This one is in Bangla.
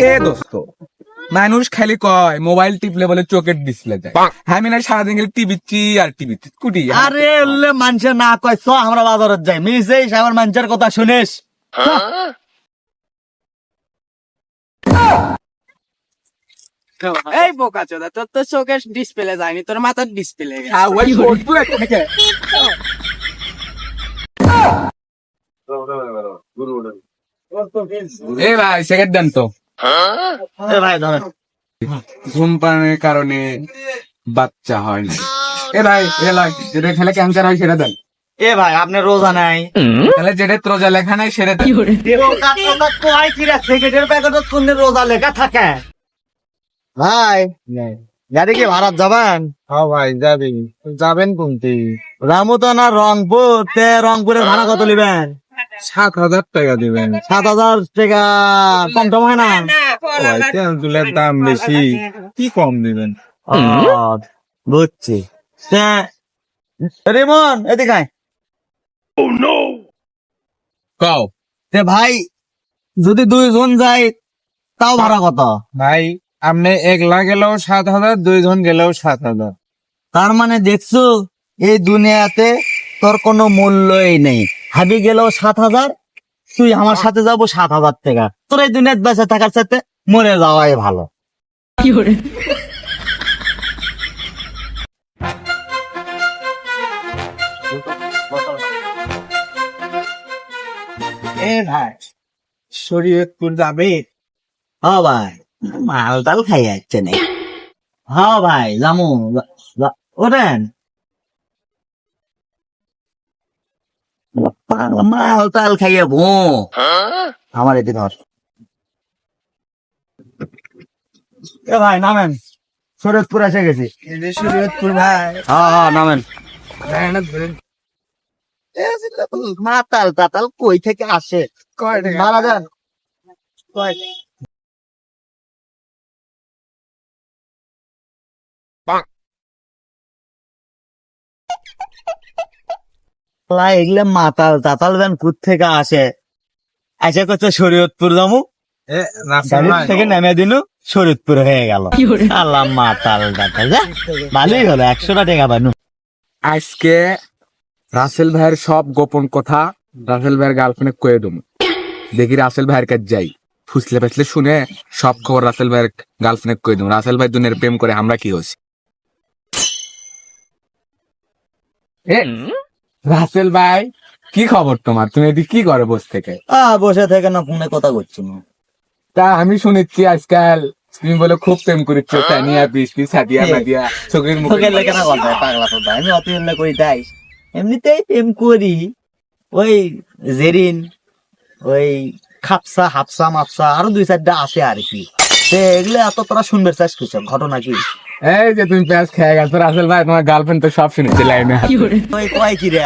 এ দোস্ত মানুষ খালি কয় মোবাইল টিপলে বলে চোখের ডিসপ্লে যায় হ্যাঁ আমি না সারাদিন খালি টিভি চি আর টিভি কুটি আরে উল্লে মানুষের না কয় চ আমরা বাজারত যাই মিসেই সাবার মানুষের কথা শুনিস এই বোকা চোদা তোর তো চোখের ডিসপ্লে যায়নি তোর মাথার ডিসপ্লে হ্যাঁ। এ ভাই সেকেন্ড দেন তো ভাই ধরেন। কারণে বাচ্চা হয় না। এ ভাই এ লয় যেটা খেলে ক্যান্সার হয় সেটা দেন। এ ভাই আপনি রোজা নাই। তাহলে যেটা ত্রজা লেখা নাই সেটা দেন। সেকেন্ডের প্যাকেটত কোন রোজা লেখা থাকে। ভাই গাড়ি কি ভাড়াত যাবেন? হ্যাঁ ভাই যাবি। যাবেন কোনটি? রামু তো না রংপুর তে রংপুরের ভাড়া কত নিবেন? সাত হাজার টাকা দিবেন। সাত হাজার টাকা কম টম হয় না? ভাই তেল তুলের দাম বেশি। কি কম দিবেন? বুঝছি। রিমন এদিকে আয়। কও। তে ভাই যদি দুইজন যাই তাও ভাড়া কত? ভাই আপনি একলা গেলেও সাত হাজার দুইজন গেলেও সাত হাজার। তার মানে দেখছ এই দুনিয়াতে তোর কোনো মূল্যই নেই। হাবি গেলেও সাত হাজার তুই আমার সাথে যাব সাত হাজার টাকা। তোর এই দুনিয়াতে বেঁচে থাকার সাথে মরে যাওয়াই ভালো। এ ভাই শরীয়তপুর যাবে? হ ভাই মাল টাল খাই যাচ্ছে না হ ভাই জামু ওরেন মাল তাল খাইয়া ভো আমার এদিন আর এ ভাই নামেন। শরীয়তপুর এসে গেছি। শরীয়তপুর ভাই হ্যাঁ হ্যাঁ নামেন। মাতাল তাতাল কই থেকে আসে? কয় টাকা? মারা যান। লা এগুলা মাতাল তাতাল ব্যান কুত থেকে আসে? এসে করছে শরীয়তপুর যামু। গাড়ি থেকে নেমে দিল শরীয়তপুর হয়ে গেল। আল্লাহ মাতাল তাতাল যা। ভালোই হলো একশোটা টাকা বানু আজকে রাসেল ভাইয়ের সব গোপন কথা রাসেল ভাইয়ের গার্লফ্রেন্ডে কয়ে দেবো। দেখি রাসেল ভাইয়ের কাছে যাই। ফুসলে ফাসলে শুনে সব খবর রাসেল ভাইয়ের গার্লফ্রেন্ড কয়ে দেবো। রাসেল ভাই দুনের প্রেম করে আমরা কি হচ্ছি এ, রাসেল ভাই কি খবর তোমার? তুমি এদিকে কি করে বসে থেকে? আহ বসে থেকে না ফোনে কথা করছি না। তা আমি শুনেছি আজকাল তুমি বলে খুব প্রেম করেছ তানিয়া বৃষ্টি সাদিয়া নাদিয়া চোখের মুখে তোকে না কথা পাগলা কথা। আমি অত উল্লেখ করি তাই এমনিতেই প্রেম করি। ওই জেরিন ওই খাপসা হাফসা মাপসা আরও দুই চারটা আছে আর কি। এগুলো এত তোরা শুনবে কিছু ঘটনা কি? এই যে তুমি প্যাঁচ খেয়ে গেছো রাসেল ভাই তোমার গার্লফ্রেন্ড তো সব শুনেছি লাইনে কয় কি রে?